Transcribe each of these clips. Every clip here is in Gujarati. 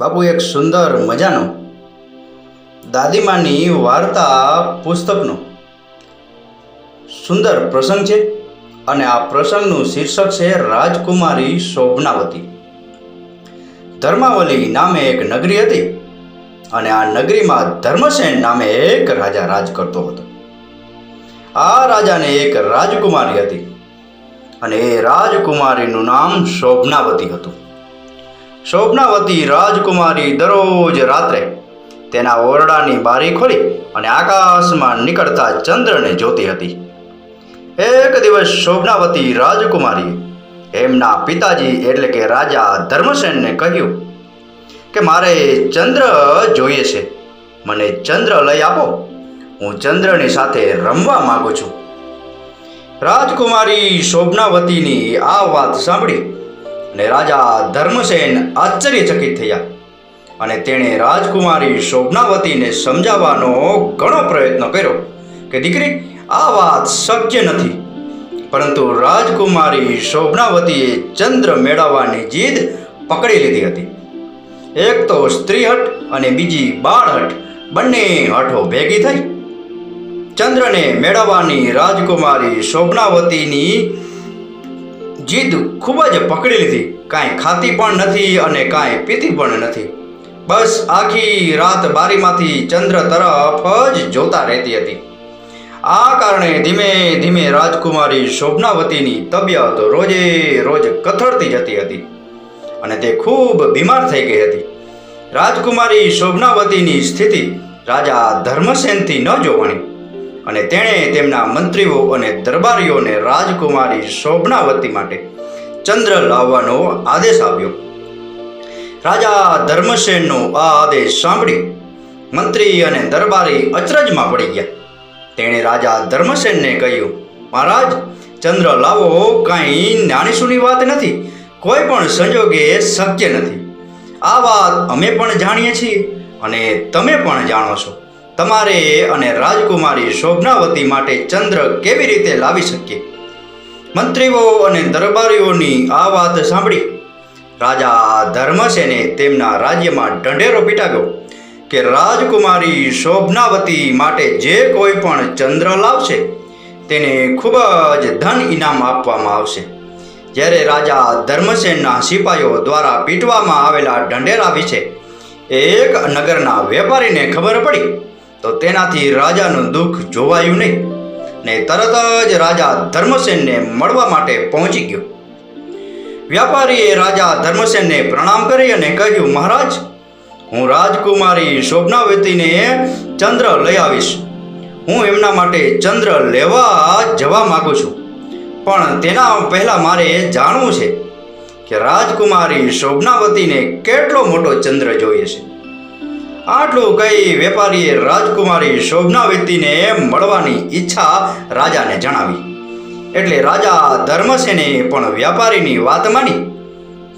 બાપુ, એક સુંદર મજાનો. દાદીમાની વાર્તા પુસ્તકનો. સુંદર પ્રસંગ છે અને આ પ્રસંગનું શીર્ષક છે રાજકુમારી શોભનાવતી. ધર્માવલી નામે એક નગરી હતી અને આ નગરીમાં ધર્મસેન નામે એક રાજા રાજ કરતો હતો. આ રાજાને એક રાજકુમારી હતી અને એ રાજકુમારીનું નામ શોભનાવતી હતું. શોભનાવતી રાજકુમારી દરરોજ રાત્રે તેના ઓરડાની બારી ખોલી અને આકાશમાં નીકળતા ચંદ્રને જોતી હતી. એક દિવસ શોભનાવતી રાજકુમારીએ એમના પિતાજી એટલે કે રાજા ધર્મસેનને કહ્યું કે, મારે ચંદ્ર જોઈએ છે. મને ચંદ્ર લઈ આપો. હું ચંદ્રની સાથે રમવા માંગુ છું. રાજકુમારી શોભનાવતીની આ વાત સાંભળી અને રાજા ધર્મસેન આશ્ચર્યચકિત થયા. અને તેણે રાજકુમારી શોભનાવતીને સમજાવવાનો ઘણો પ્રયત્ન કર્યો કે, દીકરી, આ વાત શક્ય નથી. પરંતુ રાજકુમારી શોભનાવતીએ ચંદ્ર મેળવવાની જીદ પકડી લીધી હતી. એક તો સ્ત્રીહટ અને બીજી બાળહટ બંને હઠો ભેગી થઈ. ચંદ્રને મેળવવાની રાજકુમારી શોભનાવતીની જીદ ખૂબ જ પકડી લીધી. કાંઈ ખાતી પણ નથી અને કાંઈ પીતી પણ નથી. બસ આખી રાત બારીમાંથી ચંદ્ર તરફ જ જોતા રહેતી હતી. આ કારણે ધીમે ધીમે રાજકુમારી શોભનાવતીની તબિયત રોજે રોજ કથળતી જતી હતી અને તે ખૂબ બીમાર થઈ ગઈ હતી. રાજકુમારી શોભનાવતીની સ્થિતિ રાજા ધર્મસેનથી ન જોવાની. અને તેણે તેમના મંત્રીઓ અને દરબારીઓને રાજકુમારી શોભનાવતી માટે ચંદ્ર લાવવાનો આદેશ આપ્યો. રાજા ધર્મસેનનો આ આદેશ સાંભળી મંત્રી અને દરબારી અચરજમાં પડી ગયા. તેણે રાજા ધર્મસેનને કહ્યું, મહારાજ, ચંદ્ર લાવો કાંઈ નાનીસૂની વાત નથી. કોઈ પણ સંજોગે શક્ય નથી. આ વાત અમે પણ જાણીએ છીએ અને તમે પણ જાણો છો. તમારે અને રાજકુમારી શોભનાવતી માટે ચંદ્ર કેવી રીતે લાવી શકીએ? મંત્રીઓ અને દરબારીઓની આ વાત સાંભળી. રાજા ધર્મસેને તેમના રાજ્યમાં ઢંઢેરો પીટાવ્યો કે રાજકુમારી શોભનાવતી માટે જે કોઈ પણ ચંદ્ર લાવશે, તેને ખૂબ જ ધન ઇનામ આપવામાં આવશે. જ્યારે રાજા ધર્મસેનના સિપાઈઓ દ્વારા પીટવામાં આવેલા ઢંઢેરા વિશે એક નગરના વેપારીને ખબર પડી તો તેનાથી રાજાનું દુઃખ જોવાયું નહીં ને તરત જ રાજા ધર્મસેનને મળવા માટે પહોંચી ગયો. વ્યાપારીએ રાજા ધર્મસેનને પ્રણામ કરી અને કહ્યું, મહારાજ, હું રાજકુમારી શોભનાવતીને ચંદ્ર લઈ આવીશ. હું એમના માટે ચંદ્ર લેવા જવા માગું છું. પણ તેના પહેલાં મારે જાણવું છે કે રાજકુમારી શોભનાવતીને કેટલો મોટો ચંદ્ર જોઈએ છે. આટલું કહી વેપારીએ રાજકુમારી શોભનાવતીને મળવાની ઈચ્છા રાજાને જણાવી. એટલે રાજા ધર્મસેને પણ વ્યાપારીની વાત માની.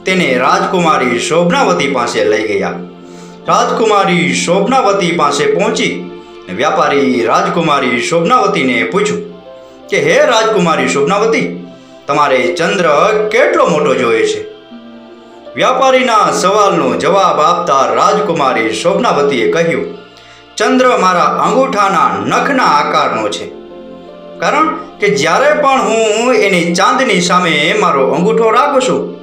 તેને રાજકુમારી શોભનાવતી પાસે લઈ ગયા. રાજકુમારી શોભનાવતી પાસે પહોંચી વ્યાપારી રાજકુમારી શોભનાવતીને પૂછ્યું કે, હે રાજકુમારી શોભનાવતી, તમારે ચંદ્ર કેટલો મોટો જોઈએ છે? વ્યાપારીના સવાલનો જવાબ આપતા રાજકુમારી શોભનાવતીએ કહ્યું, ચંદ્ર મારા અંગૂઠાના નખના આકારનો છે. કારણ કે જ્યારે પણ હું એની ચાંદની સામે મારો અંગૂઠો રાખું છું,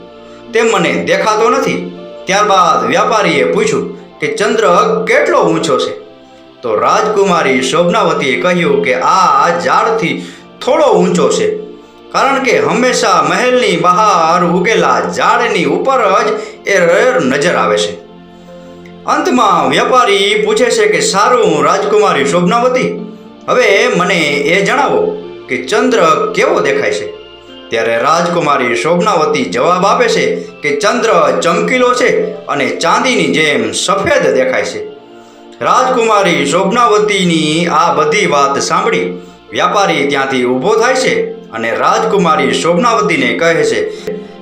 તે મને દેખાતો નથી. ત્યારબાદ વ્યાપારીએ પૂછ્યું કે, ચંદ્ર કેટલો ઊંચો છે? તો રાજકુમારી શોભનાવતીએ કહ્યું કે, આ ઝાડથી થોડો ઊંચો છે. કારણ કે હંમેશા મહેલની બહાર ઉગેલા ઝાડની ઉપર જ એ નજર આવે છે. અંતમાં વ્યાપારી પૂછે છે કે, સારું, રાજકુમારી શોભનાવતી, હવે મને એ જણાવો કે ચંદ્ર કેવો દેખાય છે? ત્યારે રાજકુમારી શોભનાવતી જવાબ આપે છે કે, ચંદ્ર ચમકીલો છે અને ચાંદીની જેમ સફેદ દેખાય છે. રાજકુમારી શોભનાવતીની આ બધી વાત સાંભળી વ્યાપારી ત્યાંથી ઊભો થાય છે અને રાજકુમારી શોભનાવતીને કહે છે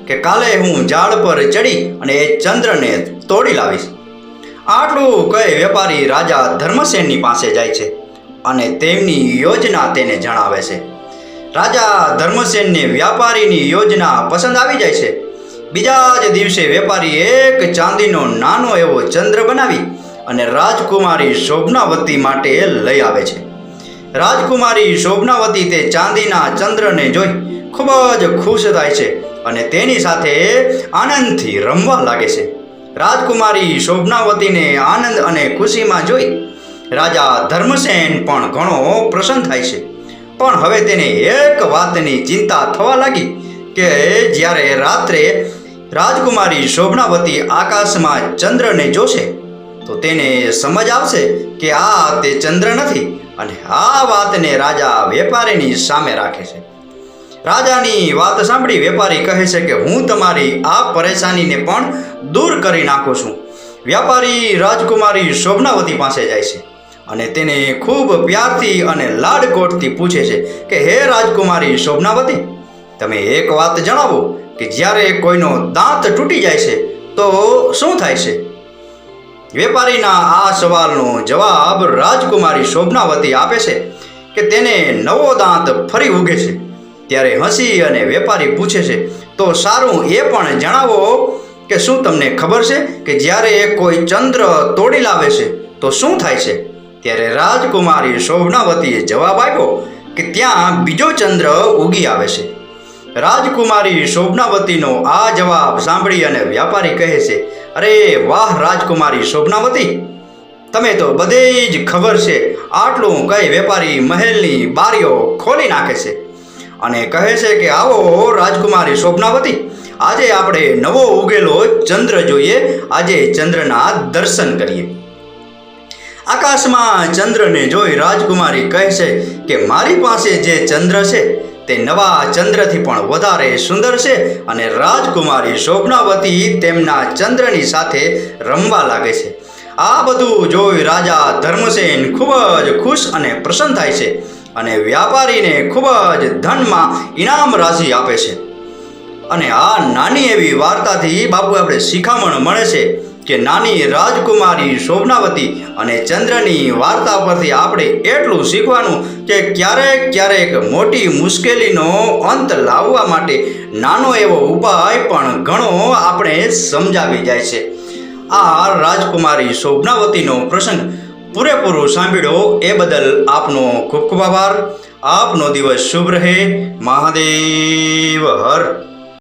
કે કાલે હું ઝાડ પર ચડી અને એ ચંદ્રને તોડી લાવીશ. આટલું કહી વેપારી રાજા ધર્મસેનની પાસે જાય છે અને તેમની યોજના તેને જણાવે છે. રાજા ધર્મસેનને વ્યાપારીની યોજના પસંદ આવી જાય છે. બીજા જ દિવસે વેપારી એક ચાંદીનો નાનો એવો ચંદ્ર બનાવી અને રાજકુમારી શોભનાવતી માટે લઈ આવે છે. રાજકુમારી શોભનાવતી તે ચાંદીના ચંદ્રને જોઈ ખૂબ જ ખુશ થાય છે અને તેની સાથે આનંદથી રમવા લાગે છે. રાજકુમારી શોભનાવતીને આનંદ અને ખુશીમાં જોઈ રાજા ધર્મસેન પણ ઘણો પ્રસન્ન થાય છે. પણ હવે તેને એક વાતની ચિંતા થવા લાગી કે જ્યારે રાત્રે રાજકુમારી શોભનાવતી આકાશમાં ચંદ્રને જોશે તો તેને સમજ આવશે કે આ તે ચંદ્ર નથી. અને આ વાતને રાજા વેપારીની સામે રાખે છે. રાજાની વાત સાંભળી વેપારી કહે છે કે, હું તમારી આ પરેશાનીને પણ દૂર કરી નાખું છું. વ્યાપારી રાજકુમારી શોભનાવતી પાસે જાય છે અને તેને ખૂબ પ્યારથી અને લાડકોટથી પૂછે છે કે, હે રાજકુમારી શોભનાવતી, તમે એક વાત જણાવો કે જ્યારે કોઈનો દાંત તૂટી જાય છે તો શું થાય છે? વેપારીના આ સવાલનો જવાબ રાજકુમારી શોભનાવતી આપે છે કે તેને નવો દાંત ફરી ઉગે છે. ત્યારે હસી અને વેપારી પૂછે છે, તો સારું એ પણ જણાવો કે શું તમને ખબર છે કે જ્યારે કોઈ ચંદ્ર તોડી લાવે છે, તો શું થાય છે? ત્યારે રાજકુમારી શોભનાવતીએ જવાબ આપ્યો કે ત્યાં બીજો ચંદ્ર ઉગી આવે છે. રાજકુમારી શોભનાવતીનો આ જવાબ સાંભળી અને વ્યાપારી કહે છે અરે વાહ, રાજકુમારી શોભનાવતી. તમે તો બધે જ ખબર છે, આટલું કઈ વેપારી મહેલની બારીઓ ખોલી નાખે છે. અને કહે છે કે આવો રાજકુમારી શોભનાવતી, આજે આપણે નવો ઉગેલો ચંદ્ર જોઈએ, આજે ચંદ્રના દર્શન કરીએ. આકાશમાં ચંદ્રને જોઈ રાજકુમારી કહે છે કે મારી પાસે જે ચંદ્ર છે તે નવા ચંદ્રથી પણ વધારે સુંદર છે અને રાજકુમારી શોભનાવતી તેમના ચંદ્રની સાથે રમવા લાગે છે. આ બધું જોઈ રાજા ધર્મસેન ખૂબ જ ખુશ અને પ્રસન્ન થાય છે અને વ્યાપારીને ખૂબ જ ધનમાં ઇનામ રાશિ આપે છે. અને આ નાની એવી વાર્તાથી બાપુ આપણે શિખામણ મળે છે. કે નાની રાજકુમારી શોભનાવતી અને ચંદ્રની વાર્તા પરથી આપણે એટલું શીખવાનું કે ક્યારેક ક્યારેક મોટી મુશ્કેલીનો અંત લાવવા માટે નાનો એવો ઉપાય પણ ઘણો આપણે સમજાવી જાય છે. આ રાજકુમારી શોભનાવતીનો પ્રસંગ પૂરેપૂરું સાંભળ્યો એ બદલ આપનો ખૂબ ખૂબ આભાર. આપનો દિવસ શુભ રહે. મહાદેવ હર.